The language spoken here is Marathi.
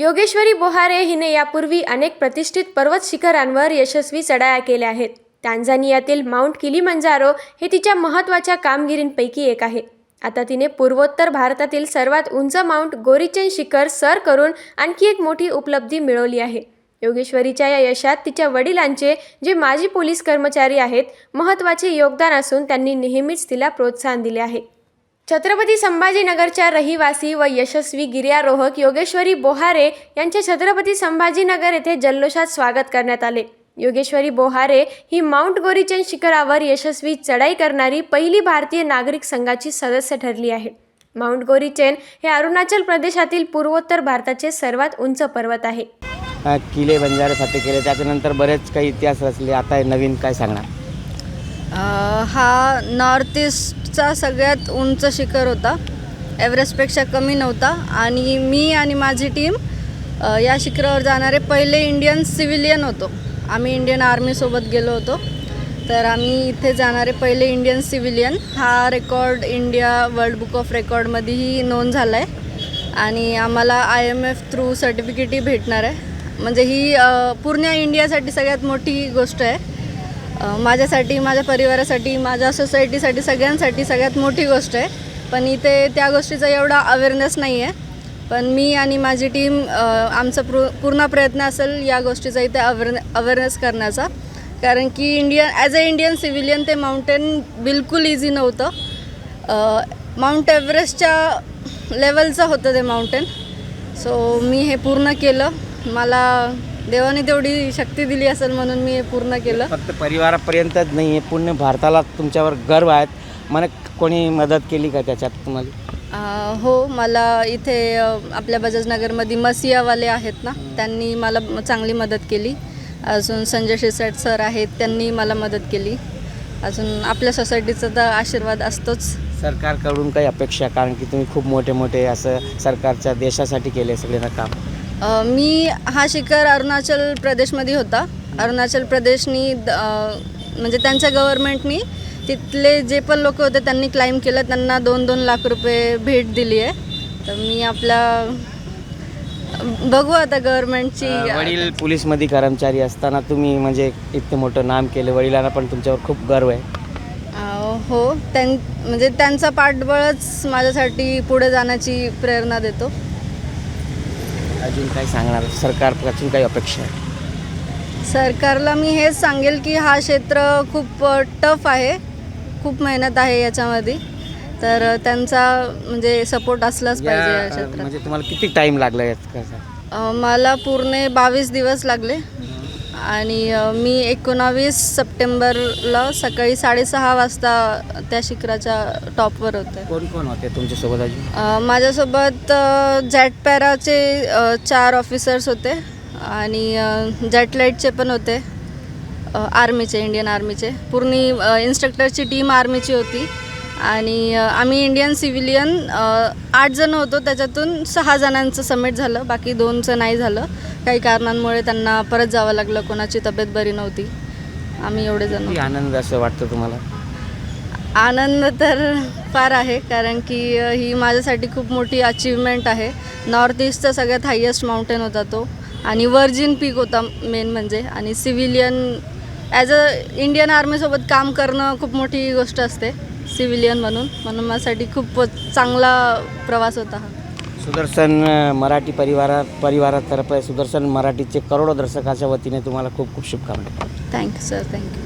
योगेश्वरी बोहारे हिने यापूर्वी अनेक प्रतिष्ठित पर्वत शिखरांवर यशस्वी चढाया केल्या आहेत. टांझानियातील माउंट किलिमंजारो हे तिच्या महत्त्वाच्या कामगिरींपैकी एक आहे. आता तिने पूर्वोत्तर भारतातील सर्वात उंच माउंट गोरीचेन शिखर सर करून आणखी एक मोठी उपलब्धी मिळवली आहे. योगेश्वरीच्या या यशात तिच्या वडिलांचे जे माजी पोलीस कर्मचारी आहेत महत्त्वाचे योगदान असून त्यांनी नेहमीच तिला प्रोत्साहन दिले आहे. छत्रपती संभाजीनगरच्या रहिवासी व यशस्वी गिर्यारोहक योगेश्वरी बोहारे यांचे छत्रपती संभाजीनगर येथे जल्लोषात स्वागत करण्यात आले. योगेश्वरी बोहारे ही माउंट गोरीचेन शिखरावर यशस्वी चढाई करणारी पहिली भारतीय नागरिक संघाची सदस्य ठरली आहे. माउंट गोरीचेन हे अरुणाचल प्रदेशातील पूर्वोत्तर भारताचे सर्वात उंच पर्वत आहे. किले बंजारे फते केले. त्याच्यानंतर बरेच काही इतिहास रचले. आता नवीन काय सांगणार? हा नॉर्थ ईस्टचा सगळ्यात उंच शिखर होता. एव्हरेस्टपेक्षा कमी नव्हता. आणि मी आणि माझी टीम या शिखरावर जाणारे पहिले इंडियन सिव्हिलियन होतो. आम्ही इंडियन आर्मीसोबत गेलो होतो. तर आम्ही इथे जाणारे पहिले इंडियन सिव्हिलियन हा record India world book of रेकॉर्डमध्येही नोंद झाला आहे आणि आम्हाला आय एम एफ थ्रू सर्टिफिकेटही भेटणार आहे. म्हणजे ही पूर्ण इंडियासाठी सगळ्यात मोठी गोष्ट आहे. माझ्यासाठी माझ्या परिवारासाठी माझ्या सोसायटीसाठी सगळ्यांसाठी सगळ्यात मोठी गोष्ट आहे. पण इथे त्या गोष्टीचा एवढा अवेअरनेस नाही आहे पण मी आणि माझी टीम आमचा प्रू पूर्ण प्रयत्न असेल या गोष्टीचा इथे अवेअरने अवेअरनेस करण्याचा. कारण की Indian as a Indian civilian ते माउंटेन बिलकुल इझी नव्हतं. माउंट एव्हरेस्टच्या लेवलचं होतं ते माउंटेन सो मी हे पूर्ण केलं. मला देवाने तेवढी शक्ती दिली असेल म्हणून मी हे पूर्ण केलं. फक्त परिवारापर्यंतच नाही आहे पूर्ण भारताला तुमच्यावर गर्व आहेत मला कोणी मदत केली का त्याच्यात तुम्हाला? अ, हो मला इथे अ, आपल्या बजाजनगरमध्ये मसियावाले आहेत ना त्यांनी मला चांगली मदत केली. अजून संजय शिरसाट सर आहेत त्यांनी मला मदत केली. अजून आपल्या सोसायटीचा तर आशीर्वाद असतोच. सरकारकडून काही अपेक्षा? कारण की तुम्ही खूप मोठे मोठे असं सरकारच्या देशासाठी केले सगळे ना काम. मी हा शिखर अरुणाचल प्रदेशमध्ये होता. अरुणाचल प्रदेशनी म्हणजे त्यांच्या गव्हर्मेंटनी तिथले जे पण लोक होते त्यांनी क्लाइम केलं. त्यांना दोन दोन लाख रुपये भेट दिली आहे. तर मी आपल्या बघू आता गव्हर्मेंटची अ, वडील पोलीसमध्ये कर्मचारी असताना तुम्ही म्हणजे इतकं मोठं नाम केलं. वडिलांना पण तुमच्यावर खूप गर्व आहे. हो. त्यां म्हणजे त्यांचा पाठबळच माझ्यासाठी पुढे जाण्याची प्रेरणा देतो. अजून काय सांगणार? सरकारपासून काही अपेक्षा आहे? सरकारला मी हेच सांगेल की हा क्षेत्र खूप टफ आहे. खूप मेहनत आहे याच्यामध्ये. तर त्यांचा म्हणजे सपोर्ट असलाच पाहिजे या या, अ, क्षेत्रात. म्हणजे तुम्हाला किती टाईम लागला यात? कसं अ, मला पूर्ण बावीस दिवस लागले. आणि मी एकोणावीस सप्टेंबरला सकाळी साडेसहा वाजता त्या शिखराच्या टॉपवर होते. कोण कोण होते तुमच्यासोबत अजून माझ्यासोबत जॅट पॅराचे चार ऑफिसर्स होते आणि जॅटलाईटचे पण होते आर्मीचे इंडियन आर्मीचे. पूर्ण इन्स्ट्रक्टरची टीम आर्मीची होती. आणि आम्ही इंडियन सिव्हिलियन आठ जण होतो. त्याच्यातून सहा जणांचं समिट झालं. बाकी दोनचं नाही झालं. काही कारणांमुळे त्यांना परत जावं लागलं. कोणाची तब्येत बरी नव्हती. आम्ही एवढे जण. आनंद असं वाटतं तुम्हाला? आनंद तर फार आहे. कारण की ही माझ्यासाठी खूप मोठी अचीवमेंट आहे. नॉर्थ ईस्टचा सगळ्यात हायेस्ट माउंटेन होता तो. आणि वर्जिन पीक होता मेन म्हणजे. आणि सिव्हिलियन ॲज अ इंडियन आर्मीसोबत काम करणं खूप मोठी गोष्ट असते. सिव्हिलियन म्हणून. म्हणून माझ्यासाठी खूप चांगला प्रवास होता हा. सुदर्शन मराठी परिवारा परिवारातर्फे सुदर्शन मराठीचे करोडो दर्शकाच्या वतीने तुम्हाला खूप खूप शुभकामना. Thank you sir thank you